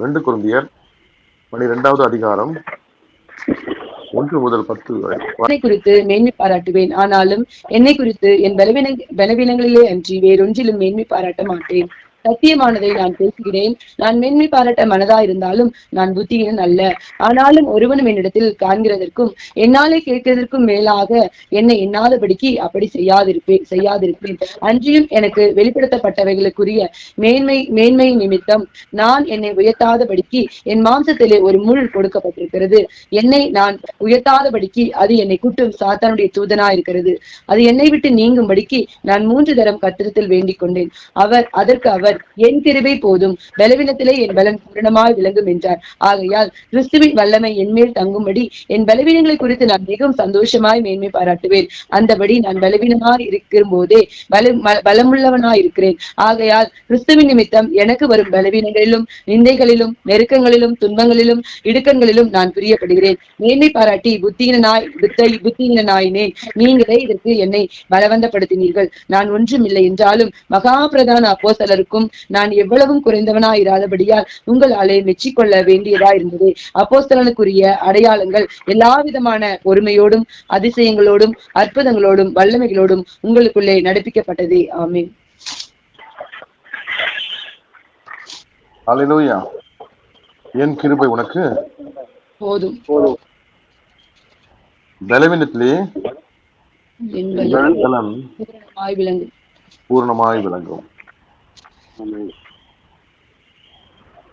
ரெண்டு குருந்தியர் பனிரெண்டாவது அதிகாரம் ஒன்று முதல் பத்து என்னை குறித்து மேன்மை பாராட்டுவேன். ஆனாலும் என்னை குறித்து என் பலவீன பலவீனங்களிலே அன்றி வேறொன்றிலும் மேன்மை பாராட்ட மாட்டேன். சத்தியமானதை நான் பேசுகிறேன். நான் மேன்மை பாராட்ட மனதா இருந்தாலும் நான் புத்தியினன் அல்ல. ஆனாலும் ஒருவனும் என்னிடத்தில் காண்கிறதற்கும் என்னாலே கேட்கிறதற்கும் மேலாக என்னை எண்ணாதபடிக்கு அப்படி செய்யாதிருப்பேன் செய்யாதிருப்பேன். அன்றியும் எனக்கு வெளிப்படுத்தப்பட்டவைகளுக்குரிய மேன்மை மேன்மை நிமித்தம் நான் என்னை உயர்த்தாதபடிக்கு என் மாம்சத்திலே ஒரு முள் கொடுக்கப்பட்டிருக்கிறது. என்னை நான் உயர்த்தாதபடிக்கு அது என்னை குட்டும் சாத்தானுடைய தூதனா இருக்கிறது. அது என்னை விட்டு நீங்கும்படிக்கு நான் மூன்று தரம் கத்திரத்தில் வேண்டிக் கொண்டேன் அவர் அதற்கு அவர் என் கிருபை போதும். பலவீனத்திலே என் பலன் பூரணமாய் விளங்கும் என்றார். ஆகையால் கிறிஸ்துவின் வல்லமை என்மேல் தங்கும்படி என் பலவீனங்களை குறித்து நான் மிகவும் சந்தோஷமாய் மேன்மை பாராட்டுவேன். அந்தபடி நான் பலவீனமாய் இருக்கும் போதே பல பலமுள்ளவனாய் இருக்கிறேன் ஆகையால் கிறிஸ்துவின் நிமித்தம் எனக்கு வரும் பலவீனங்களிலும் நிந்தைகளிலும் நெருக்கங்களிலும் துன்பங்களிலும் இடுக்கண்களிலும் நான் பிரியப்படுகிறேன். மேன்மை பாராட்டி புத்தியினாய் புத்தை புத்தியினாயினேன் நீங்களே இதற்கு என்னை பலவந்தப்படுத்தினீர்கள். நான் ஒன்றும் இல்லை என்றாலும் மகா பிரதான அப்போஸ்தலருக்கும் நான் எவ்வளவும் குறைந்தவனாய் இராதபடியால் உங்களாலே மெச்சிக்கொள்ள வேண்டியதா இருந்தது. அப்போஸ்தலனுக்குரிய அடையாளங்கள் எல்லா விதமான பொறுமையோடும் அதிசயங்களோடும் அற்புதங்களோடும் வல்லமைகளோடும் உங்களுக்குள்ளே நடப்பிக்கப்பட்டதே. ஆமென். அல்லேலூயா என் கிருபை உனக்கு? போதும். பலவீனத்திலே பலன் பூர்ணமாய் விளங்கும்.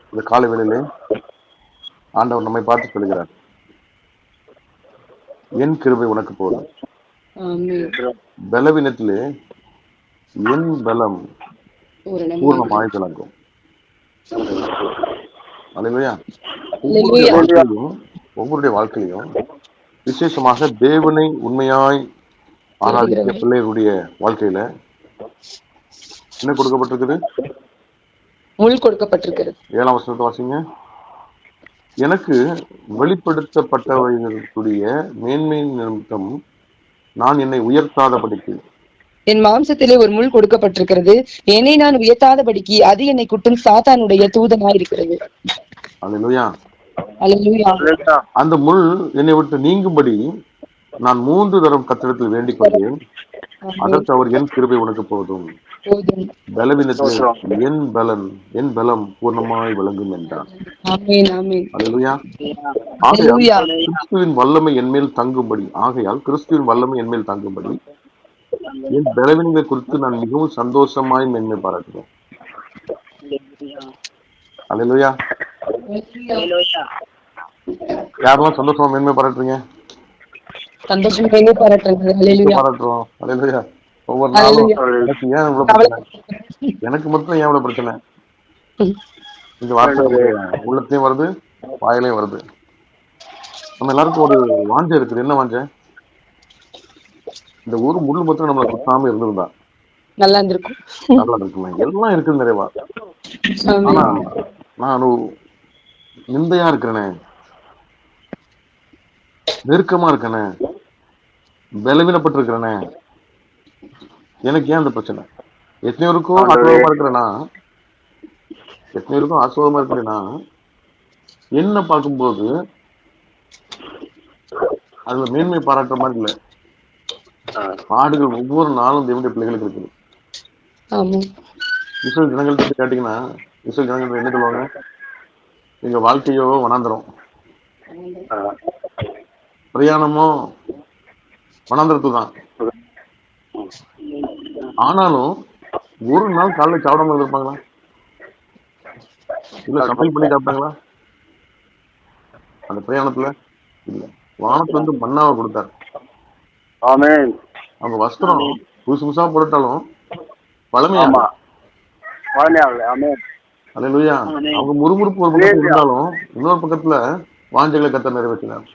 இந்த காலை வேளையிலே ஆண்டவர் நம்மை பார்த்து சொல்கிறார் என் கிருபை உனக்கு போதும். பலவீனத்திலே என் பலம் பூரணமாய் விளங்கும். வாழ்க்கையிலும் ஒவ்வொருடைய வாழ்க்கையிலும் விசேஷமாக தேவனை உண்மையாய் ஆராதிக்கிற பிள்ளைகளுடைய வாழ்க்கையில என்ன கொடுக்கப்பட்டிருக்குது? முள் கொடுக்கப்பட்டிருக்கிறது. ஏழாம் வசனத்தை வாசிங்க. எனக்கு வெளிப்படுத்தப்பட்டவைகளுடைய மேன்மை நிமித்தம் நான் என்னை உயர்த்தாதபடிக்கு. என் மாம்சத்திலே ஒரு முள் கொடுக்கப்பட்டிருக்கிறது. என்னை நான் உயர்த்தாதபடிக்கு அது என்னை குட்டும் சாத்தானுடைய தூதனாய் இருக்கிறது அல்லேலூயா அல்லேலூயா அந்த முள் என்னை விட்டு நீங்கும்படி நான் மூன்று தரம் கத்திடத்தில் வேண்டிக் கொண்டேன் அதற்கு அவர் என் கிருபை உனக்கு போதும். பலவீனத்தில் என் பலன் என் பலம் பூர்ணமாய் விளங்கும். ஆகையால் கிறிஸ்துவின் வல்லமை என்மேல் தங்கும்படி ஆகையால் கிறிஸ்துவின் வல்லமை என்மேல் தங்கும்படி என் பலவீனங்களை குறித்து நான் மிகவும் சந்தோஷமாய் மென்மை பாராட்டுவேன் அல்லேலூயா. யாரெல்லாம் சந்தோஷமா மென்மை பாராட்டுறீங்க? சந்தோஷம் ஒவ்வொரு நாளும் ஏன் இவ்வளவு பிரச்சனை? எனக்கு மட்டும் ஏன் இவ்வளவு பிரச்சனை? இந்த வார்த்தை உள்ளத்தையும் வருது வாயிலையும் வருது. நம்ம எல்லாருக்கும் ஒரு வாஞ்சை இருக்குது. என்ன வாஞ்சை? இந்த ஊர் முள்ளு மட்டும் நம்மளை குத்தாம இருந்திருந்தா. நல்லா இருந்திருக்கும். நல்லா இருக்குமே. எல்லாம் இருக்குது நிறைவா. ஆனா நான் நிந்தையா இருக்கிறேனே. நெருக்கமா இருக்கனே. பலவீனப்பட்டிருக்கிறேனே எனக்கு ஏன் அந்த பிரச்சனை? எத்தனை இருக்கும் ஆசீர்வாதமா இருக்கிறேனா? எத்தனை இருக்கும் ஆசீர்வாதமா இருக்கிறேனா? என்ன பார்க்கும்போது அதுல மேன்மை பாராட்டுற மாதிரி இல்ல. பாடுகள் ஒவ்வொரு நாளும் தேவனுடைய பிள்ளைகளுக்கு இருக்குது. இஸ்ரேல் ஜனங்கள்ட்ட போய் கேட்டீங்கன்னா இஸ்ரேல் ஜனங்கள் என்ன சொல்லுவாங்க? எங்க வாழ்க்கையோ வனாந்தரம். பிரயாணமோ வனாந்தரத்து தான். ஆனாலும் ஒரு நாள் காலைல சாப்பிடாம இருந்திருப்பாங்களா? இல்ல சமையல் பண்ணி சாப்பிட்டாங்களா? அந்த பிரயாணத்துல? இல்ல. வானத்துல இருந்து மண்ணாவை கொடுத்தாரு. அவங்க வஸ்திரம் புதுசு புதுசா போட்டாலும் பழமையா? ஆமா. பழனியாவில் ஆமென். அல்லேலூயா. அவங்க முறுமுறுப்பு ஒரு பக்கத்துல இருந்தாலும் இன்னொரு பக்கத்துல வாஞ்சைகளை கத்த நிறைவேற்றினார்.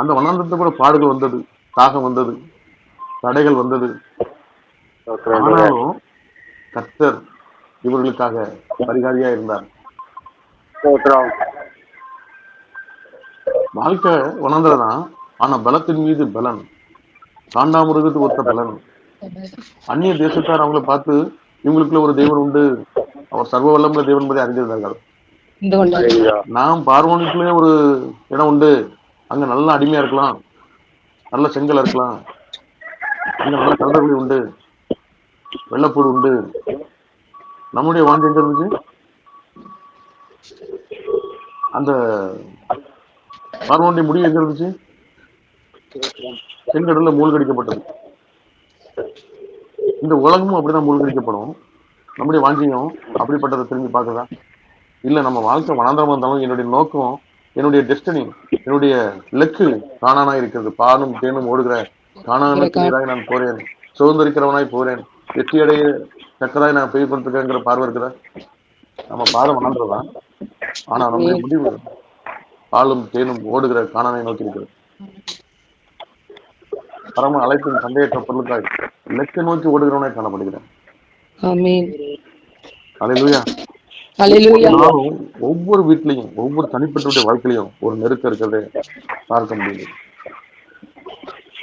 அந்த வனாந்தரத்துல கூட பாடுகள் வந்தது தாகம் வந்தது தடைகள் வந்தது. ஆனாலும் கர்த்தர் இவர்களுக்காக பரிகாரியா இருந்தார். வாழ்க்கை வனாந்தரம் தான் ஆனா பலத்தின் மீது பலன். காண்டாமிருகத்துக்கு ஒத்த பலன். அந்நிய தேசத்தார் அவங்கள பார்த்து இவங்களுக்குள்ள ஒரு தேவன் உண்டு. அவர் சர்வ வல்லமுள்ள தேவன் என்பதை அறிந்திருந்தார்கள். நாம் பார்வோனுக்குள்ளே ஒரு இடம் உண்டு. அங்க நல்லா அடிமையா இருக்கலாம். நல்ல செங்கல் இருக்கலாம். அங்க நல்ல கலந்தகுடி உண்டு. வெள்ளப்பூடு உண்டு. நம்முடைய வாஞ்சி எங்க இருந்துச்சு அந்த பார்வோனுடைய முடிவு எங்க இருந்துச்சு? செங்கடல்ல மூழ்கடிக்கப்பட்டது. இந்த உலகமும் அப்படிதான் மூழ்கடிக்கப்படும். நம்முடைய வாஞ்சியும் அப்படிப்பட்டதை திரும்பி பார்க்குதா இல்ல நம்ம வாழ்க்கை வனாந்திரமா இருந்தாலும் என்னுடைய நோக்கம் என்னுடைய டெஸ்டினி என்னுடைய இலக்கு காணானா இருக்கிறது. பாலும் தேனும் ஓடுகிற காணானுக்கு நீராய் நான் போறேன். சுதந்திரிக்கிறவனாய் போறேன். வெற்றி அடைய தக்கதாய் நான் பெய்து கொண்டிருக்கேங்கிற பார்வை இருக்குதா நம்ம பாதம் வனாந்தரதான் ஆனா நம்முடைய முடிவு பாலும் தேனும் ஓடுகிற காணானை நோக்கி இருக்கிறது. பரம அழைப்பின் சந்தேகற்ற பொருளுக்காய் இலக்கை நோக்கி ஓடுகிறவனாய் காணப்படுகிறேன். அலையிலுயா ஒவ்வொரு வீட்லயும் ஒவ்வொரு தனிப்பட்டவருடைய வாழ்க்கையிலையும் ஒரு நெருக்கம் இருக்கிறதை பார்க்க முடியுது.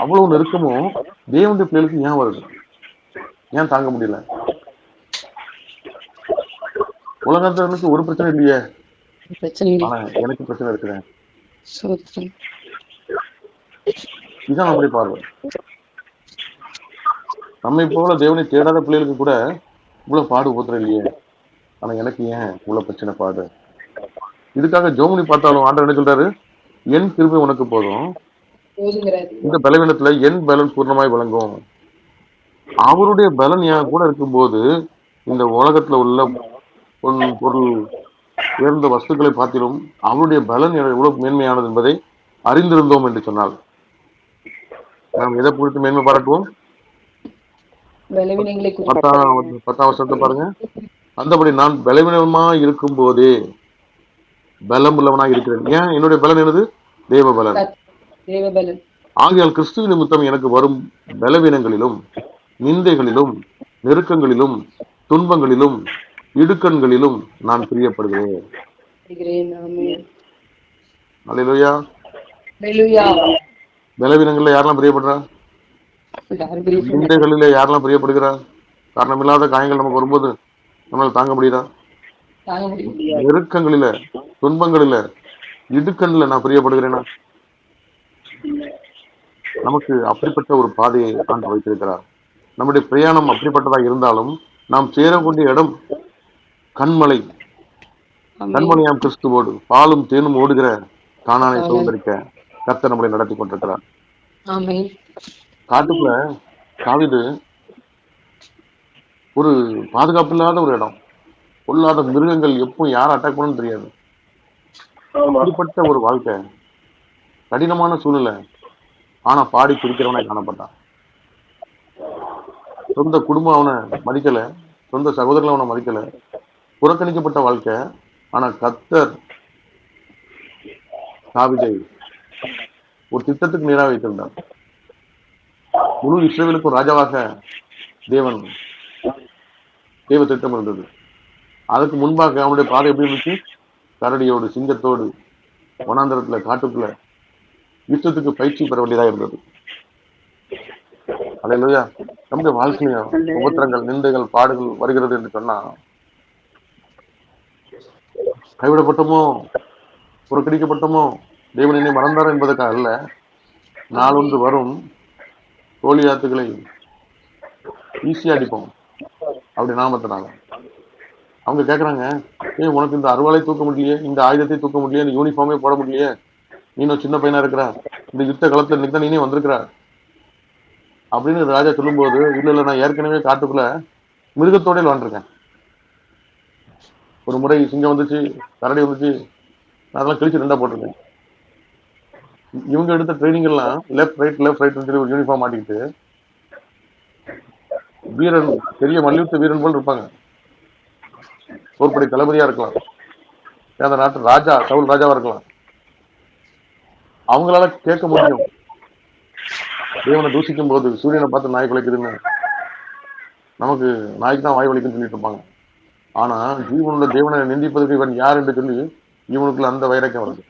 அவ்வளவு நெருக்கமும் தேவனுடைய பிள்ளைகளுக்கு ஏன் வருது? ஏன் தாங்க முடியல? உலகத்திற்கு ஒரு பிரச்சனை இல்லையே? எனக்கு பிரச்சனை இருக்குதே. சோத்திரம் இதுதான் நம்முடைய பார்வை. நம்மை போல தேவனை தேடாத பிள்ளைகளுக்கு கூட இவ்வளவு பாடு ஊத்துற இல்லையே? ஆனா எனக்கு ஏன் இவ்வளவு பிரச்சனை பாடு? இதுக்காக ஜோமனி பார்த்தாலும் ஆண்டவர் என்ன சொல்றாரு? என் கிருபை உனக்கு போதும். இந்த பலவீனத்துல என் பலன் பூர்ணமாய் விளங்கும். அவருடைய பலன் என் கூட இருக்கும்போது இந்த உலகத்துல உள்ள பொன் பொருள் உயர்ந்த வஸ்துக்களை பார்த்திலும் அவருடைய பலன் எவ்வளவு மேன்மையானது என்பதை அறிந்திருந்தோம் என்று சொன்னால். நாம் எதை குறித்து மேன்மை பாராட்டுவோம்? பத்தாம் பத்தாம் வருஷத்தை பாருங்க. அந்தபடி நான் பலவீனமா இருக்கும் போதே பலம் உள்ளவனா இருக்கிறேன். ஏன்? என்னுடைய பலன் என்னது? தேவ பலன் ஆகையால் கிறிஸ்துவ நிமித்தம் எனக்கு வரும் பலவீனங்களிலும் நிந்தைகளிலும் நெருக்கங்களிலும் துன்பங்களிலும் இடுக்கண்களிலும் நான் பிரியப்படுகிறேன். பலவீனங்கள்ல யாரெல்லாம் பிரியப்படுறா? நிந்தைகளில யாரெல்லாம் பிரியப்படுகிறா? காரணமில்லாத காயங்கள் நமக்கு வரும்போது நம்மளால தாங்க முடியுதா? நெருக்கங்களில துன்பங்களில இடுக்கண்ல நான் பிரியப்படுகிறேனா? நமக்கு அப்படிப்பட்ட ஒரு பாதையை ஆண்டு வைத்திருக்கிறார். நம்முடைய பிரயாணம் அப்படிப்பட்டதா இருந்தாலும் நாம் சேரக்கூடிய இடம் கண்மலை. கண்மலையாம் கிறிஸ்துவோடு பாலும் தேனும் ஓடுகிற காணானை சுதந்திரிக்க கர்த்தர் நம்மளை நடத்தி கொண்டிருக்கிறார். காட்டுக்குள்ள காவிது ஒரு பாதுகாப்பு இல்லாத ஒரு இடம். பொல்லாத மிருகங்கள் எப்போ யாரை அட்டாக் பண்ணணும்னு தெரியாது. அப்படிப்பட்ட ஒரு வாழ்க்கை. கடினமான சூழ்நிலை. ஆனா பாடி பிடிக்கிறவனே காணப்பட்டான். சொந்த குடும்பம் அவனை மதிக்கல. சொந்த சகோதரர்கள் அவனை மதிக்கல. புறக்கணிக்கப்பட்ட வாழ்க்கை. ஆனா கத்தர் தாவிதை ஒரு திட்டத்துக்கு நேராக வைத்திருந்தார். முழு இஸ்ரேலுக்கும் ராஜாவாக தேவன் தெய்வ திட்டம் இருந்தது. அதுக்கு முன்பாக அவனுடைய பாதை எப்படி இருந்துச்சு? கரடியோடு சிங்கத்தோடு வனாந்தரத்துல காட்டுக்குள்ள யுத்தத்துக்கு பயிற்சி பெற வேண்டியதா இருந்தது. அல்லையா நம்முடைய வாழ்க்கையிலும் உபத்திரங்கள் நிந்தைகள் பாடுகள் வருகிறது என்று சொன்னா கைவிடப்பட்டோமோ புறக்கணிக்கப்பட்டோமோ தேவன் என்னை மறந்தார் என்பதற்காக அல்ல நாளொன்று வரும் கோழியாத்துக்களை ஈஸியா அடிப்போம் அப்படி நாமத்தினால. அவங்க கேட்குறாங்க ஏய் உனக்கு இந்த அருவாளை தூக்க முடியலையே? இந்த ஆயுதத்தை தூக்க முடியலையே? இந்த யூனிஃபார்மே போட முடியலையே? நீ சின்ன பையனா இருக்கிற? இந்த யுத்த காலத்துல இன்னைக்கு தான் நீனே வந்திருக்கிற? அப்படின்னு ராஜா சொல்லும்போது இல்ல இல்ல நான் ஏற்கனவே காட்டுக்குள்ள மிருகத்தோட விளாண்டுருக்கேன் ஒரு முறை சிங்கம் வந்துச்சு கரடி வந்துச்சு நான் அதெல்லாம் கிழிச்சு ரெண்டா போட்டிருக்கேன். இவங்க எடுத்த ட்ரைனிங் எல்லாம் லெஃப்ட் ரைட் லெஃப்ட் ரைட்னு சொல்லி ஒரு யூனிஃபார்ம் மாட்டிக்கிட்டு வீரன் பெரிய மல்யுத்த வீரன் போல் இருப்பாங்க. போர்படை தளபதியா இருக்கலாம். அந்த நாட்டு ராஜா சவுல் ராஜாவா இருக்கலாம். அவங்களால கேட்க முடியும். தேவனை தூசிக்கும் போது சூரியனை பார்த்து நாய் குலைக்குதுன்னு. நமக்கு நாய்க்கு தான் வாய் வலிக்குன்னு சொல்லிட்டு இருப்பாங்க. ஆனா ஜீவனுள்ள தேவனை நிந்திப்பதற்கு இவன் யார் என்று சொல்லி இவனுக்குள்ள அந்த வைரக்கம் வருது.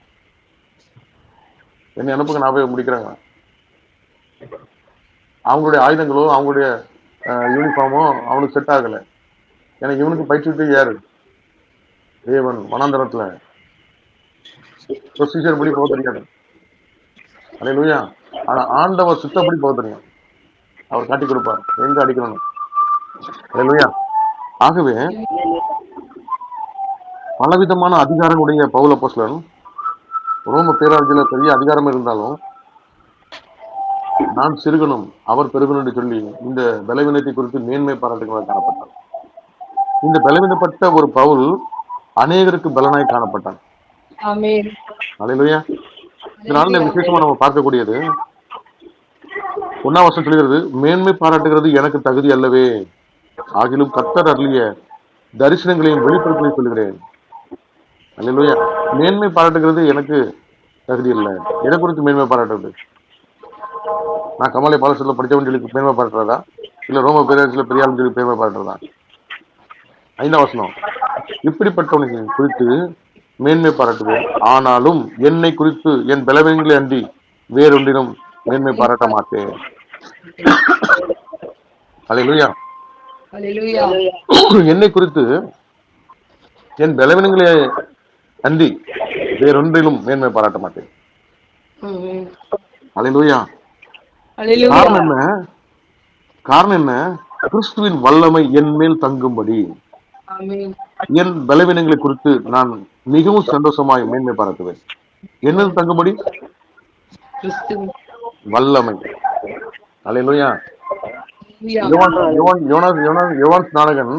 என்னை அனுப்புங்க நான் போய் முடிக்கிறாங்க. அவங்களுடைய ஆயுதங்களோ அவங்களுடைய யூனிஃபார்மும் அவனுக்கு செட் ஆகல. எனக்கு இவனுக்கு பயிற்சி யாரு தேவன் வனாந்தரத்துல. ப்ரொசீஜர் படி போக தெரியாது. அல்லேலூயா ஆனா ஆண்டவர் சுத்தப்படி போக தெரியும். அவர் காட்டி கொடுப்பார். எங்க அடிக்கணும் அல்லேலூயா ஆகவே பலவிதமான அதிகாரங்களுடைய பவுல போஸ்லன் ரோம பேராட்சியில பெரிய அதிகாரம் இருந்தாலும் நான் சிறுகணும் அவர் பெருகணும் என்று சொல்லி இந்த பலவீனத்தை குறித்து மேன்மை பாராட்டுகளாக காணப்பட்டார். இந்த பலவீனப்பட்ட ஒரு பவுல் அநேகருக்கு பலனாய் காணப்பட்டான். அலையிலுயா? விசேஷமா நம்ம பார்க்கக்கூடியது ஒன்னாம் வருஷம் சொல்கிறது மேன்மை பாராட்டுகிறது எனக்கு தகுதி அல்லவே. ஆகிலும் கத்தர் அருளிய தரிசனங்களையும் வெளிப்படுத்தி சொல்கிறேன் அல்லையா மேன்மை பாராட்டுகிறது எனக்கு தகுதி இல்லை. எதை குறித்து மேன்மை பாராட்டுறது நான் கமலை பாலசத்தில் படித்தவன் சொல்லி மேன்மை பாராட்டுறதா இல்ல ரோம பேரரசில் பெரிய ஆளுன்னு சொல்லி பெருமை பாராட்டுறதா ஐந்தாம் வசனம். இப்படிப்பட்டவனுக்கு குறித்து மேன்மை பாராட்டுவேன். ஆனாலும் என்னை குறித்து என் பலவீனங்களை அன்றி வேறொன்றினும் மேன்மை பாராட்ட மாட்டேன். அல்லேலூயா ஹalleluya. என்னை குறித்து என் பலவீனங்களை அன்றி வேறொன்றிலும் மேன்மை பாராட்ட மாட்டேன். அல்லேலூயா ஹalleluya. காரணம் என்ன? காரணம் என்ன? கிறிஸ்துவின் வல்லமை என் மேல் தங்கும்படி. என் பலவீனங்களை குறித்து நான் மிகவும் சந்தோஷமாய் மேன்மை பாராட்டுவேன். என்னது தங்கும்படி? வல்லமை. யோவான்ஸ் நாடகன்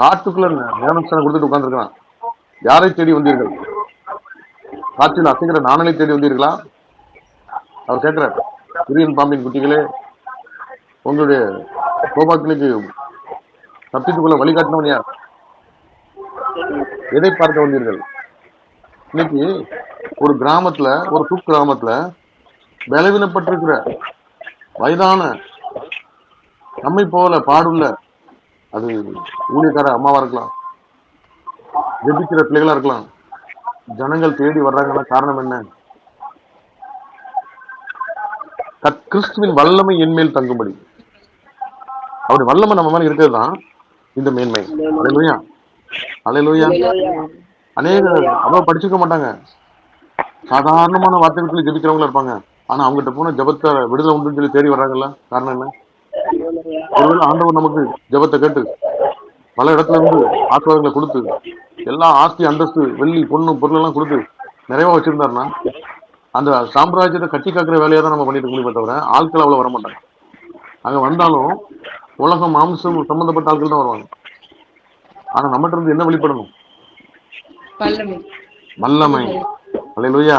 காட்டுக்குள்ள ஞானஸ்தானம் கொடுத்துட்டு உட்கார்ந்திருக்கான் யாரை தேடி வந்தீர்கள்? காற்றில் அசைக்கிற நாணலை தேடி வந்தீர்களா? அவர் கேட்கிறார் குரியன் பாம்பின் குட்டிகளே உங்களுடைய கோபாக்கிலுக்கு தப்பித்துக்குள்ள வழிகாட்டினவன் யார்? எதை பார்க்க வந்தீர்கள்? இன்னைக்கு ஒரு கிராமத்துல ஒரு குக் கிராமத்துல பலவீனப்பட்டிருக்கிற வயதான நம்மை போல பாடுள்ள அது ஊழியக்கார அம்மாவா இருக்கலாம் ஜெபிக்கிற பிள்ளைகளா இருக்கலாம் ஜனங்கள் தேடி வர்றாங்கன்னா காரணம் என்ன கத்- கிறிஸ்துவின் வல்லமை என் மேல் தங்கும்படி. அவருடைய வல்லமை நம்ம மேல இருக்கிறது தான் இந்த மேன்மை. அலையிலுயா அலையிலுயா அநேக அவ்வளவு படிச்சிருக்க மாட்டாங்க. சாதாரணமான வார்த்தைகளுக்குள்ள ஜெபிக்கிறவங்களா இருப்பாங்க. ஆனா அவங்ககிட்ட போன ஜபத்தை விடுதலை உண்டுன்னு சொல்லி தேடி வர்றாங்கல்ல? காரணம் என்ன? ஒருவேளை ஆண்டவர் நமக்கு ஜெபத்தை கேட்டு பல இடத்துல இருந்து ஆசீர்வாதங்களை கொடுத்து எல்லா ஆஸ்தி அந்தஸ்து வெள்ளி பொண்ணு பொருள் எல்லாம் கொடுத்து நிறைவா வச்சிருந்தாருன்னா அந்த சாம்ராஜ்யத்தை கட்டி காக்கிற வேலையை தான் நம்ம பண்ணிட்டு முடியுமே தவிர ஆட்கள் அவ்வளவு வர மாட்டாங்க அங்க வந்தாலும் உலகம் மாம்சம் சம்பந்தப்பட்ட ஆட்கள் தான் வருவாங்க. ஆனா நம்மகிட்ட இருந்து என்ன வெளிப்படணும்? வல்லமை. அல்லேலூயா.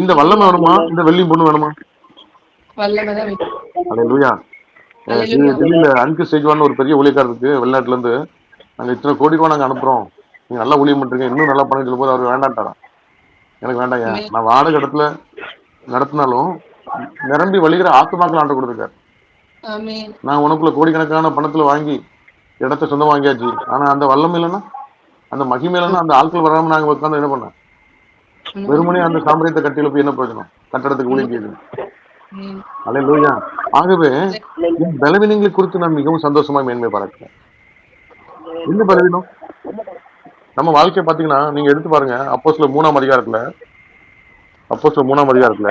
இந்த வல்லமை வேணுமா? இந்த வெள்ளி பொண்ணு வேணுமா? Hallelujah. டெல்லியில அன்கு சேஜ்வான் ஒரு பெரிய ஊழியக்காரர் இருக்கு வெளிநாட்டுல இருந்து. நாங்க இத்தனை கோடி ரூபா நாங்க அனுப்புறோம். நீங்க நல்லா ஊழியம் பண்றீங்க இன்னும் நல்லா பண்ணி சொல்லும் போது அவர் வேண்டான்ட்டாராம். எனக்கு வேண்டாங்க நான் வாடகை இடத்துல நடத்தினாலும் நிரம்பி வழிகிற ஆத்துமாக்கள் ஆண்டு கொடுத்துருக்காரு. நான் உனக்குள்ள கோடிக்கணக்கான பணத்துல வாங்கி இடத்த சொந்தம் வாங்கியாச்சு. ஆனா அந்த வல்லமை இல்லைன்னா அந்த மகிமை இல்லைன்னா அந்த ஆட்கள் வராம நாங்க உட்காந்து என்ன பண்ண வெறுமனே அந்த சாம்பிரியத்தை கட்டியில போய் என்ன பிரயோஜனம்? கட்டடத்துக்கு ஊழியம் செய்யுது ஆமென். அல்லேலூயா. ஆகவே பலவீனங்களை குறித்து நான் மிகவும் சந்தோஷமா மேன்மை பாராட்டுறேன் என்ன பலவீனம்? நம்ம வாழ்க்கைய பாத்தீங்கன்னா நீங்க எடுத்து பாருங்க அப்போ சில மூணாம் அதிகாரத்துல அப்போ சில மூணாம் அதிகாரத்துல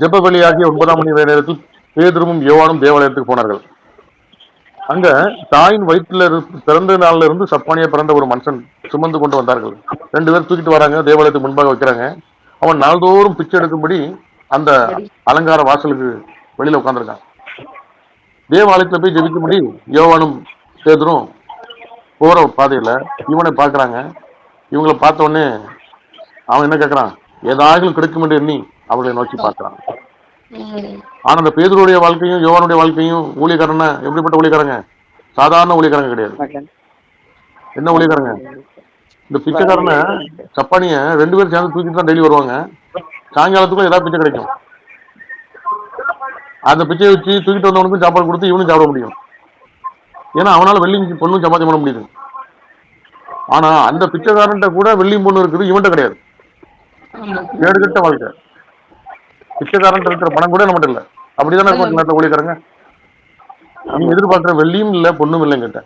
ஜெப பலியாகிய ஒன்பதாம் மணி நேரத்தில் பேதுருவும் யோவானும் தேவாலயத்துக்கு போனார்கள். அங்க தாயின் வயிற்றுல இருந்து பிறந்த நாள்ல இருந்து சப்பானியா பிறந்த ஒரு மனுஷன் சுமந்து கொண்டு வந்தார்கள். ரெண்டு பேர் தூக்கிட்டு வராங்க தேவாலயத்துக்கு முன்பாக வைக்கிறாங்க. அவன் நாள்தோறும் பிச்சை எடுக்கும்படி அந்த அலங்கார வாசலுக்கு வெளியில உட்காந்துருக்கான் தேவாலயத்துல போய் ஜெபிக்கும்படி யோவானும் பேதுரும் போற பாதையில இவனை பாக்குறாங்க இவங்களை பார்த்த உடனே அவன் என்ன கேக்குறான்? ஏதாகிலும் கிடைக்கும் என்று எண்ணி அவர்களை நோக்கி பார்க்கறான். ம். ஆனா அந்த பேதுருடைய வாழ்க்கையும் யோவானுடைய வாழ்க்கையும் ஊழியக்காரன எப்படிப்பட்ட ஊழியக்காரங்க? சாதாரண ஊழியக்காரங்க கிடையாது. என்ன ஊழியக்காரங்க? இந்த பிச்சைக்காரனை சப்பானிய ரெண்டு பேரும் சேர்ந்து தூக்கிட்டு தான் டெய்லி வருவாங்க. சாயங்காலத்துக்குள்ள ஏதாவது பிச்சை கிடைக்கும். அந்த பிச்சையை வச்சு தூக்கிட்டு வந்தவனுக்கும் சாப்பாடு கொடுத்து இவனும் சாப்பிட முடியும். ஏன்னா அவனால வெள்ளியும் பொண்ணும் சப்பாத்தி பண்ண முடியுது. ஆனா அந்த பிச்சைக்காரன்ட்ட கூட வெள்ளியும் பொண்ணு இருக்குது இவன்ட்ட கிடையாது. ஆமா வாழ்க்கை. பிச்சைக்காரன் இருக்கிற பணம் கூட நம்மகிட்ட இல்ல. அப்படிதானே இருக்கும் நாட்டில் ஊழியக்காரங்க? நம்ம எதிர்பார்க்கிற வெள்ளியும் இல்ல பொண்ணும் இல்லைங்கிட்ட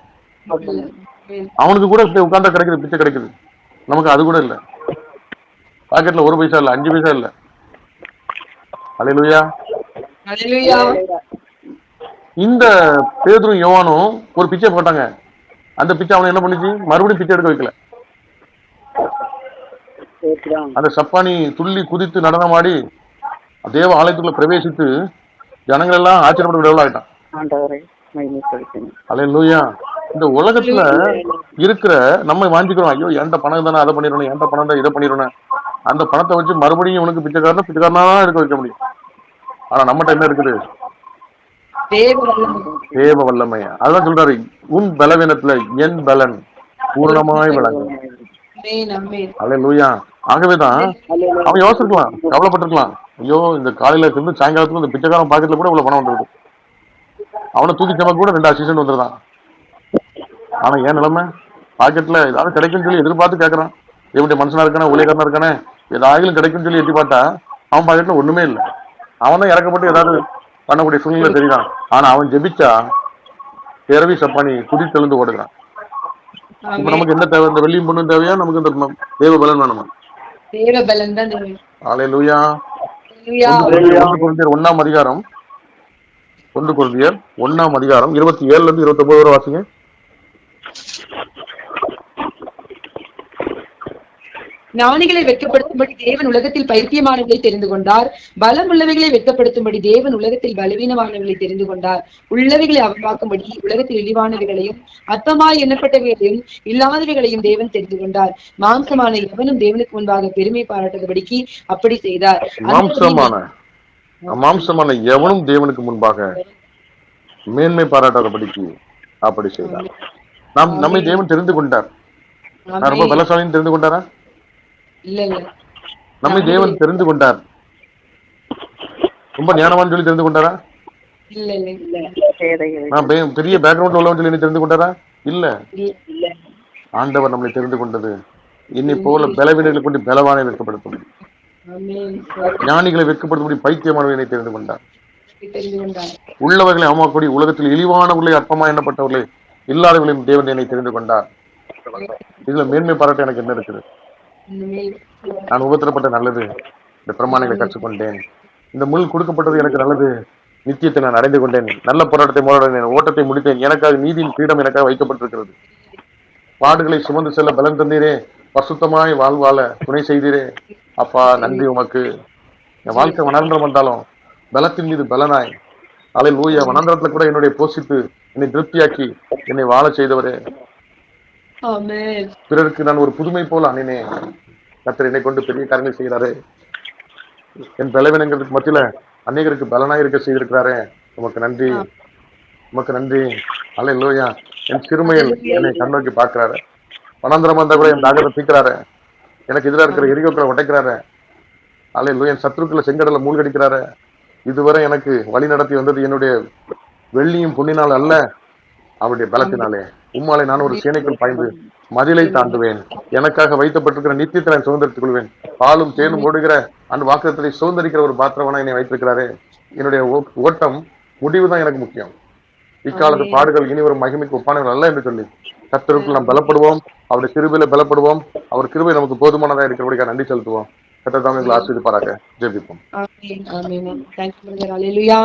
ஆமென். அவனுக்கு கூட உட்காந்தா கிடைக்குது பிச்சை கிடைக்குது. நமக்கு அது கூட இல்ல. பாக்கெட்ல ஒரு பைசா இல்ல அஞ்சு பைசா இல்ல. அலையிலுயா. ஹalleluya இந்த பேதுரும் யோவானும் ஒரு பிச்சை போட்டாங்க அந்த பிச்சை அவனை என்ன பண்ணுச்சு? மறுபடியும் பிச்சை எடுக்க வைக்கல. அந்த சப்பானி துள்ளி குதித்து நடனமாடி தேவ ஆலயத்துக்குள்ள பிரவேசித்து ஜனங்கள் எல்லாம் ஆச்சரியப்பட விடவில் ஆண்டவரை மகிமைப்படுத்துங்க அலையிலுயா இந்த உலகத்துல இருக்கிற நம்ம வாஞ்சிக்கிறோம். ஐயோ என்கிட்ட பணம் தானே அதை பண்ணிடணும் என்கிட்ட பணம் தான் இதை பண்ணிடணும் அந்த பணத்தை வச்சு மறுபடியும் இவனுக்கு பிச்சைக்காரனா பிச்சைக்காரனா தான் இருக்க வைக்க முடியும். ஆனா நம்மகிட்ட என்ன இருக்குது? தேவ வல்லமை தேவ வல்லமை அதான் சொல்றாரு. உன் பலவீனத்துல என் பலன் பூர்ணமாய் விளங்கும். அலையிலுயா ஆகவேதான் அவன் யோசிக்கலாம் கவலைப்பட்டிருக்கலாம். ஐயோ இந்த காலையில இருந்து சாயங்காலத்துக்கு இந்த பிச்சைக்காரன் பாக்கெட்ல கூட இவ்வளவு பணம் வந்துருக்கு அவனை தூக்கி சமக்கு கூட ரெண்டு அசிஸ்டன்ட் வந்துருதான் ஆனா ஏன் நிலைமை? பாக்கெட்ல ஏதாவது கிடைக்கும்னு சொல்லி எதிர்பார்த்து கேட்கறான் எப்படி மனுஷனா இருக்கானே ஊழியக்காரனா இருக்கானே ஏதாவது கிடைக்கும்னு சொல்லி எட்டி பார்த்தா அவன் பாக்கெட்ல ஒண்ணுமே இல்லை. அவன் தான் இறக்கப்பட்டு ஏதாவது பண்ணக்கூடிய சூழ்நிலை தெரியுதான். ஆனா அவன் ஜெபிச்சா பிறவி சப்பானி குதித்தெழுந்து ஓடுகிறான். இப்ப நமக்கு என்ன தேவை? இந்த வெள்ளியும் பொண்ணும் தேவையா? நமக்கு இந்த தேவ பலன் வேணுமா? தேவ. பலன் தான் ஒண்ணாம் அதிகாரம். ஒன்று குருந்தியர் ஒண்ணாம் அதிகாரம். இருபத்தி ஏழுல இருந்து இருபத்தி ஒன்பது வரை வாசிங்க. ஞானிகளை வெட்கப்படுத்தும்படி தேவன் உலகத்தில் பைத்தியமானவர்களை தெரிந்து கொண்டார். பலம் உள்ளவைகளை வெட்கப்படுத்தும்படி தேவன் உலகத்தில் பலவீனமானவர்களை தெரிந்து கொண்டார். உள்ளவைகளை அவமாக்கும்படி உலகத்தில் இழிவானவைகளையும் அற்பமாய் எண்ணப்பட்டவைகளையும் இல்லாதவைகளையும் தேவன் தெரிந்து கொண்டார். மாம்சமான எவனும் தேவனுக்கு முன்பாக பெருமை பாராட்டும்படிக்கு அப்படி செய்தார். மாம்சமான மாம்சமான எவனும் தேவனுக்கு முன்பாக மேன்மை பாராட்டாதபடிக்கு அப்படி செய்தார். நாம் நம்மை தேவன் தெரிந்து கொண்டார். ரொம்ப பலசாலின்னு தெரிந்து கொண்டாரா? நம்மை தேவன் தெரிந்து கொண்டார். ரொம்ப ஞானவான் சொல்லி தெரிந்து கொண்டாரா? பெரிய பேக்ரவுண்ட்ல உள்ளவன் சொல்லி என்னை தெரிந்து கொண்டாரா? இல்ல. ஆண்டவர் நம்மளை தெரிந்து கொண்டது. இன்னை போல பலவீனர்களை கொண்டு பலவானை வெட்கப்படுத்தும். ஞானிகளை வெட்கப்படுத்தும்படி பைத்தியமானவனை தெரிந்து கொண்டார். தெரிந்து கொண்டார். உள்ளவர்களை அவமாக்கூடி உலகத்தில் இழிவானவர்களை அற்பமா எண்ணப்பட்டவர்களை இல்லாதவர்களையும் தேவன் என்னை தெரிந்து கொண்டார். இதுல மேன்மை பாராட்ட எனக்கு என்ன இருக்குது. நான் உபத்திரப்பட்ட நல்லது. இந்த பிரமாணங்களை கற்றுக்கொண்டேன். இந்த முள் கொடுக்கப்பட்டது எனக்கு நல்லது. நித்தியத்தை நான் அடைந்து கொண்டேன். நல்ல போராட்டத்தை போராடினேன் ஓட்டத்தை முடித்தேன். எனக்காக நீதியின் பீடம் எனக்காக வைக்கப்பட்டிருக்கிறது. பாடுகளை சுமந்து செல்ல பலன் தந்தீரே. பசுத்தமாய் வாழ்வாழ துணை செய்தீரே. அப்பா நன்றி உமக்கு. என் வாழ்க்கை வனந்திரம் வந்தாலும் பலத்தின் மீது பலனாய். அலை லூயா வனாந்திரத்துல கூட என்னுடைய போஷித்து என்னை திருப்தியாக்கி என்னை வாழ செய்தவரே. பிறருக்கு நான் ஒரு புதுமை போல அணினேன் கர்த்தர் என்னை கொண்டு பெரிய காரியங்களை செய்கிறாரே. என் பலவீனங்களுக்கு மத்தியில அநேகருக்கு பலனாய் இருக்க செய்திருக்கிறாரே. உமக்கு நன்றி. உமக்கு நன்றி. அல்ல இல்லையா என் சிறுமையில் என்னை கண்ணோக்கி பார்க்கிறாரு. வனாந்திரம் வந்தா கூட என் தாகத்தை தீக்கிறாரு எனக்கு எதிராக இருக்கிற எரிகோக்களை உடைக்கிறாரு அல்ல இல்லையா என் சத்துருக்களை செங்கடல மூழ்கடிக்கிறாரு. இதுவரை எனக்கு வழி நடத்தி வந்தது என்னுடைய வெள்ளியும் பொன்னினால் அல்ல. அவருடைய பலத்தினாலே. உம்மாலை நான் ஒரு சேனைக்குள் பாய்ந்து மதிலை தாண்டுவேன். எனக்காக வைக்கப்பட்டிருக்கிற நித்தியத்தை நான் சுதந்திரித்துக் கொள்வேன். பாலும் தேனும் ஓடுகிற அந்த வாக்குத்தத்தை சுதந்திரிக்கிற ஒரு பாத்திரவனா என்னை வைத்திருக்கிறாரே. என்னுடைய ஓட்டம் முடிவுதான் எனக்கு முக்கியம். இக்காலத்து பாடுகள் இனி ஒரு மகிமைக்கு ஒப்பானவர்கள் அல்ல என்று சொல்லி. கத்தருக்குள் நாம் பலப்படுவோம். அவருடைய கிருபையில பலப்படுவோம். அவர் கிருபை நமக்கு போதுமானதா இருக்கிறபடிக்கா நன்றி செலுத்துவோம். கத்தர் தான் எங்களை ஜெபிப்போம். Amen amen. Thank you brother ஹalleluya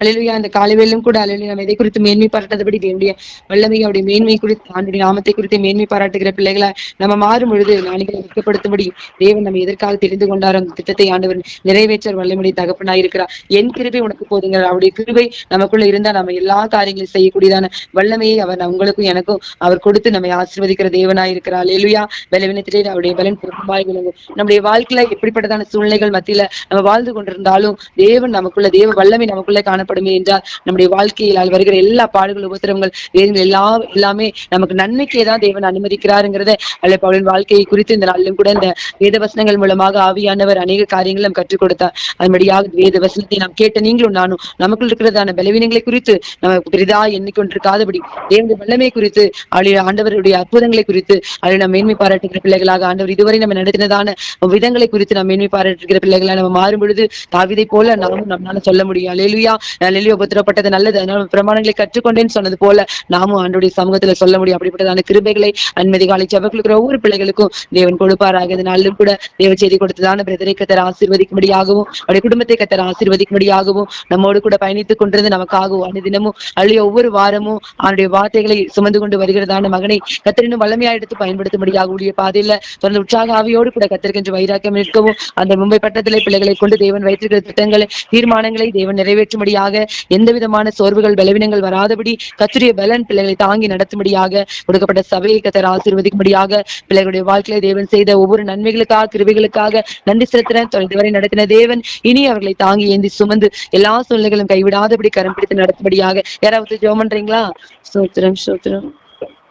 ஹalleluya இந்த காலைவேளையிலும் கூட ஹalleluya நாம் எதை குறித்து மேன்மை பாராட்டாதபடி தேவனுடைய வல்லமை அவருடைய மேன்மை குறித்து ஆண்டுடைய நாமத்தை குறித்து மேன்மை பாராட்டுகிற பிள்ளைகளை நம்ம மாறும் பொழுது நாளைகளை வெட்கப்படுத்தும்படி தேவன் நம்ம எதற்காக தெரிந்து கொண்டாரோ அந்த திட்டத்தை ஆண்டவர் நிறைவேற்ற வல்லமுடைய தகப்பனாய் இருக்கிறார். என் கிருபை உனக்கு போதுங்க அவருடைய கிருபை நமக்குள்ள இருந்தா நம்ம எல்லா காரியங்களையும் செய்யக்கூடியதான வல்லமையை அவர் உங்களுக்கும் எனக்கும் அவர் கொடுத்து நம்மை ஆசீர்வதிக்கிற தேவனாய் இருக்கிறார். ஹalleluya பலவீனத்திலே அவருடைய பலன் பொருமாய் விளங்கும். நம்முடைய வாழ்க்கையில எப்படி எப்படிப்பட்டதான சூழ்நிலைகள் மத்தியில நம்ம வாழ்ந்து கொண்டிருந்தாலும் தேவன் நமக்குள்ள தேவ வல்லமை நமக்குள்ளே காணப்படுமே என்றால் நம்முடைய வாழ்க்கையில் அது வருகிற எல்லா பாடுகள் உபத்திரங்கள் வேதங்கள் எல்லா எல்லாமே நமக்கு நன்மைக்கே தான் தேவன் அனுமதிக்கிறாருங்கிறத அல்ல பவுலின் வாழ்க்கையை குறித்து இந்த நாளிலும் கூட இந்த வேத வசனங்கள் மூலமாக ஆவியானவர் அநேக காரியங்களும் கற்றுக் கொடுத்தார். அதுபடியாக வேத வசனத்தை நாம் கேட்ட நீங்களும் நானும் நமக்குள் இருக்கிறதான பலவீனங்களை குறித்து நம்ம பெரிதா எண்ணிக்கொண்டிருக்காதபடி தேவனுடைய வல்லமை குறித்து அவளுடைய ஆண்டவருடைய அற்புதங்களை குறித்து அவளை நாம் மேன்மை பாராட்டுகிற பிள்ளைகளாக ஆண்டவர் இதுவரை நம்ம நடத்தினதான விதங்களை குறித்து குறித்து நாம் மேன்மை பாராட்டிருக்கிற பிள்ளைகளா நம்ம மாறும் பொழுது தாவிதை போல நாமும் நம்மளால சொல்ல முடியும். அலையிலுயா அலையிலுயா உபத்திரப்பட்டது நல்லது. அதனால பிரமாணங்களை கற்றுக்கொண்டேன்னு சொன்னது போல நாமும் அன்றைய சமூகத்துல சொல்ல முடியும். அப்படிப்பட்டதான கிருபைகளை அன்மதி காலை ஜபக்களுக்கு ஒவ்வொரு பிள்ளைகளுக்கும் தேவன் கொடுப்பாராக இதனாலும் கூட தேவ செய்தி கொடுத்ததான பிரதரை கத்தர் ஆசீர்வதிக்கும்படியாகவும் அவருடைய குடும்பத்தை கத்தர் ஆசீர்வதிக்கும்படியாகவும் நம்மோடு கூட பயணித்துக் கொண்டிருந்து நமக்காகவும் அனுதினமும் அழிய ஒவ்வொரு வாரமும் அவனுடைய வார்த்தைகளை சுமந்து கொண்டு வருகிறதான மகனை கத்தரினும் வல்லமையா எடுத்து பயன்படுத்தும்படியாக உடைய பாதையில தொடர்ந்து உற்சாக ஆவியோடு கூட கத்திருக்கின்ற வைராக்கியம் வைக்கவும். அந்த மும்பை பட்டத்திலே பிள்ளைகளை கொண்டு தேவன் வைத்திருக்கிற திட்டங்களை தீர்மானங்களை தேவன் நிறைவேற்றும்படியாக எந்த விதமான சோர்வுகள் பலவீனங்கள் வராதபடி கத்துரிய பலன் பிள்ளைகளை தாங்கி நடத்தும்படியாக கொடுக்கப்பட்ட சபையை கத்தர் ஆசீர்வதிக்கும்படியாக பிள்ளைகளுடைய வாழ்க்கையில தேவன் செய்த ஒவ்வொரு நன்மைகளுக்காக கிருபைகளுக்காக நன்றி செலுத்தின தொலைந்து வரை நடத்தின தேவன் இனி அவர்களை தாங்கி ஏந்தி சுமந்து எல்லா சூழ்நிலைகளும் கைவிடாதபடி கரம் பிடித்து நடத்தும்படியாக. யாராவது ஜெபம் பண்றீங்களா? சோத்திரம் சோத்திரம்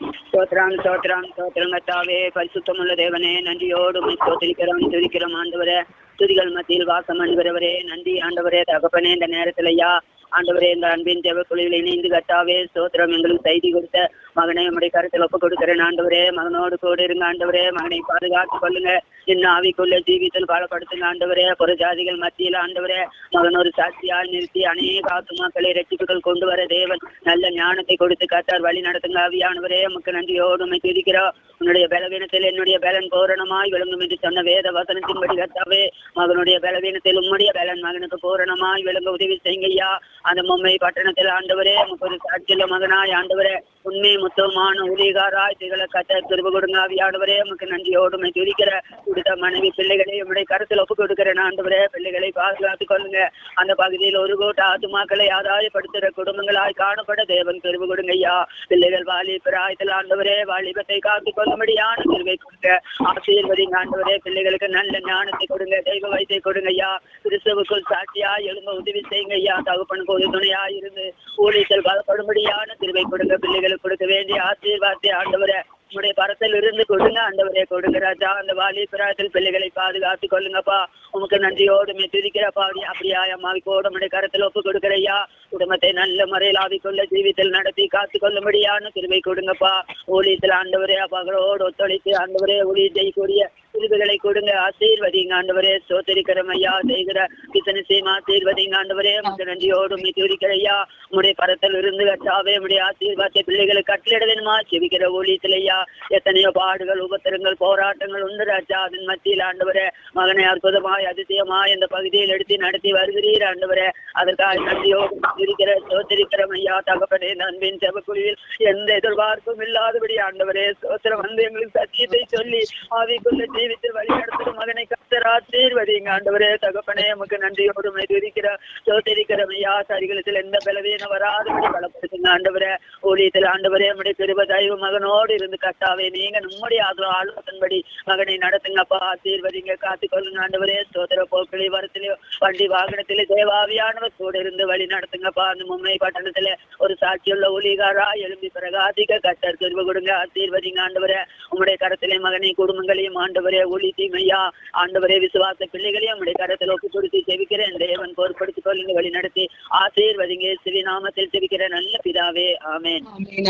ஸ்தோத்திரம் ஸ்தோத்திரம் ஸ்தோத்ரம் கத்தாவே பரிசுத்தமுள்ள தேவனே நன்றியோடு உம்மை ஸ்தோத்திரிக்கிறோம் துதிக்கிறோம் ஆண்டவரே. துதிகள் மத்தியில் வாசம் அனுகிறவரே நன்றி ஆண்டவரே தகப்பனே இந்த நேரத்திலையா ஆண்டவரே இந்த அன்பின் தேவ குழுவில் இணைந்து கத்தாவே ஸ்தோத்திரம் எங்களுக்கு செய்தி கொடுத்த மகனை உடைய கருத்தில் ஒப்பு கொடுக்கிறேன் ஆண்டவரே மகனோடு கூட இருங்க ஆண்டவரே. மகனை பாதுகாத்துக் கொள்ளுங்க. இன்னும் ஆவிக்குள்ள ஜீவித்தில் பலப்படுத்துங்க ஆண்டவரே. புற ஜாதிகள் மத்தியில் ஆண்டவரே மகன் ஒரு சாட்சியால் நிறுத்தி அநேக ஆத்துமாக்களை ரட்சிப்புகள் கொண்டு வர தேவன் நல்ல ஞானத்தை கொடுத்து கத்தார் வழி நடத்துங்க. ஆவியானவரே உமக்கு நன்றியோடு உண்மை துதிக்கிறோம். உன்னுடைய பலவீனத்தில் என்னுடைய பலன் பூரணமாய் விளங்கும் என்று சொன்ன வேத வசனத்தின்படி கத்தாவே மகனுடைய பலவீனத்தில் உம்முடைய பலன் மகனுக்கு பூரணமாய் விளங்க உதவி செய்யுங்கய்யா. அந்த மும்மை பட்டணத்தில் ஆண்டவரே ஒரு சாட்சியில் மகனாய் ஆண்டவரே உண்மை மொத்தமான ஊழியகாராய் திகழ கத்த திரும்ப கொடுங்க. ஆவியானவரே உமக்கு நன்றியோடு உம்மை துதிக்கிற கொடுத்த மனைவி பிள்ளைகளை உடைய கருத்தில் ஒப்பு கொடுக்கிறேன். ஆண்டவரே பிள்ளைகளை பாதுகாத்து கொள்ளுங்க. அந்த பகுதியில் ஒரு கோட்ட ஆத்துமாக்களை ஆதாயப்படுத்துகிற குடும்பங்களாய் காணப்பட தேவன் திரும்ப கொடுங்க ஐயா. பிள்ளைகள் வாலிபராயத்தில் ஆண்டவரே வாலிபத்தை காத்து கொள்ளும்படியான திருவை கொடுங்க. ஆசீர்வதிங்க ஆண்டவரே பிள்ளைகளுக்கு நல்ல ஞானத்தை கொடுங்க தெய்வ வைத்தை கொடுங்க ஐயா. கிறிஸ்துவுக்குள் சாட்சியா எழும்ப உதவி செய்யுங்க ஐயா. தகப்பனுக்கு போது துணையா இருந்து ஊழியர்கள் பலப்படும்படியான திருவை கொடுங்க. பிள்ளைகளுக்கு கொடுக்க வேண்டிய ஆசீர்வாதத்தை ஆண்டவரே உங்களுடைய பரத்தில் இருந்து கொடுங்க ஆண்டவரே கொடுங்க ராஜா. அந்த வாலிபராயத்தில் பிள்ளைகளை பாதுகாத்துக் கொள்ளுங்கப்பா. உமக்கு நன்றியோடு மே துதிக்கிறப்பா. அப்படி அப்படியா அம்மாவிக்கோடு உடைய கரத்தில் ஒப்பு கொடுக்கிறையா குடும்பத்தை நல்ல முறையில் ஆவிக்குள்ள ஜீவித்தில் நடத்தி காத்து கொள்ளும்படியான திருவை கொடுங்கப்பா. ஊழியத்தில் ஆண்டவரே பகலோடு ஒத்துழைத்து ஆண்டவரே ஊழியத்தை கூடிய திருவுகளை கொடுங்க. ஆசீர்வதிங்க ஆண்டவரே சோத்தரிக்கிறோம் ஐயா. செய்கிற கிசன சீமா ஆசீர்வதிங்க ஆண்டவரே. உமக்கு நன்றியோடு மே துதிக்கிறையா உடைய பரத்தில் இருந்து கட்டாவே உடைய ஆசீர்வாதத்தை பிள்ளைகளுக்கு கட்டளிட வேணுமா? செவிக்கிற ஊழியத்தில் ஐயா. எத்தனையோ பாடுகள் உபத்திரங்கள் போராட்டங்கள் உண்டு ராஜா. அதன் மத்தியில் ஆண்டவரே மகனை அற்புதமாய் அதிசயமாய் இந்த பகுதியில் எடுத்து நடத்தி வருகிறீர் ஆண்டவரே. அதற்காக நன்றியோடு இருக்கிற சோத்திரிக்கிறோம் ஐயா தகப்பனே நண்பின் செவக்குழுவில் எந்த எதிர்பார்ப்பும் இல்லாதபடி ஆண்டவரே சோத்திரம் வந்து எங்களுக்கு சத்தியத்தை சொல்லி ஆவிக்குள்ள ஜீவித்து வழிநடத்தும் மகனை கத்தர் ஆசீர்வதிங்க ஆண்டவரே தகப்பனே உமக்கு நன்றியோடு இருக்கிற சோத்திரிக்கிறோம் ஐயா சரிகளத்தில் எந்த பலவீனம் வராதபடி பலப்படுத்துங்க. ஆண்டவரே ஊழியத்தில் ஆண்டவரே நம்முடைய பெருவ தெய்வ மகனோடு இருந்து கட்டாவே நீங்க நம்முடைய ஆதரவு ஆலோசன்படி மகனை நடத்துங்கப்பா ஆசீர்வதிங்க காத்துக்கொள்ளுங்க. ஆண்டவரே சோதர போக்கிலே வரத்திலே வண்டி வாகனத்திலே தேவாவியானவர் கூட இருந்து வழி நடத்துங்க. நடத்துங்கப்பா அந்த மும்மை பட்டணத்துல ஒரு சாட்சியுள்ள ஒளிகாரா எழும்பி பிரகாதிக்க கட்டர் திரும்ப கொடுங்க. ஆசீர்வதிங்க ஆண்டவரே. உங்களுடைய கரத்திலே மகனை குடும்பங்களையும் ஆண்டவரே ஒளி தீமையா ஆண்டவரே விசுவாச பிள்ளைகளையும் உங்களுடைய கரத்தில் ஒப்பு கொடுத்து செவிக்கிறேன் தேவன் பொறுப்படுத்திக் கொள்ளுங்க வழி நடத்தி ஆசீர்வதிங்க. சிவி நாமத்தில் செவிக்கிற நல்ல பிதாவே. ஆமேன்.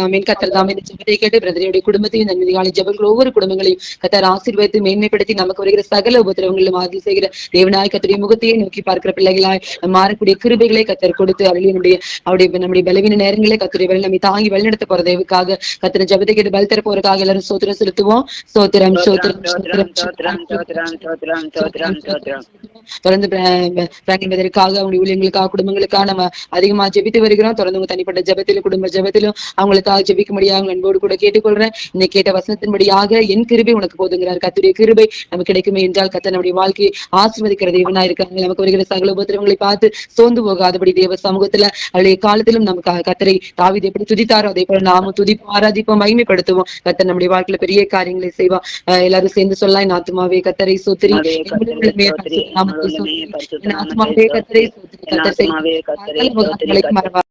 ஆமென் கத்தர் தாமே ஜபத்தை கேட்டு பிரதரையுடைய குடும்பத்தையும் நன்மை காலை ஜபங்கள் ஒவ்வொரு குடும்பங்களையும் கத்தர் ஆசீர்வதித்து மேன்மைப்படுத்தி நமக்கு வருகிற சகல உபத்திரவங்களிலும் ஆதரவு செய்கிற தேவனாய் கத்தருடைய முகத்தையே நோக்கி பார்க்கிற பிள்ளைகளாய் மாறக்கூடிய கிருபைகளை கத்தர் கொடுத்து அவர்களுடைய அவருடைய நம்முடைய பலவீன நேரங்களே கத்தருடைய வழி நம்மை தாங்கி வழிநடத்த போற தேவுக்காக கத்திர ஜெபத்தை கேட்டு பல் தர போறதுக்காக எல்லாரும் சோத்திரம் செலுத்துவோம் சோத்திரம் சோத்திரம் தொடர்ந்து பிராங்கின்பதற்காக அவங்களுடைய ஊழியங்களுக்காக குடும்பங்களுக்காக நம்ம அதிகமா ஜெபித்து வருகிறோம் தொடர்ந்து தனிப்பட்ட ஜெபத்திலும் குடும்ப ஜெபத்திலும் அவங்களுக்காக ஜெபிக்க முடியாது அன்போடு கூட கேட்டுக்கொள்றேன் இன்னைக்கு கேட்ட வசனத்தின்படியாக என் கிருபை உனக்கு போதுங்கிறார் கத்துடைய கிருபை நமக்கு கிடைக்குமே என்றால் கத்த நம்முடைய வாழ்க்கையை ஆசீர்வதிக்கிற தேவனா இருக்காங்க நமக்கு வருகிற சகல உபத்திரவங்களை பார்த்து சோர்ந்து போகாதபடி தேவ சமூகத்துல அவளுடைய காலத்திலும் நமக்கு கத்தரை தாவிதை எப்படி துதித்தாரோ அதே போல நாமும் துதிப்போம் ஆராதிப்போம் மகிமைப்படுத்துவோம். கத்தர் நம்முடைய வாழ்க்கையில பெரிய காரியங்களை செய்வா எல்லாரும் சேர்ந்து சொல்லலாம் என் ஆத்துமாவே கத்தரை சோத்திரி. ஆத்துமாவே கத்தரை சோத்திரி. கத்தர். மறவா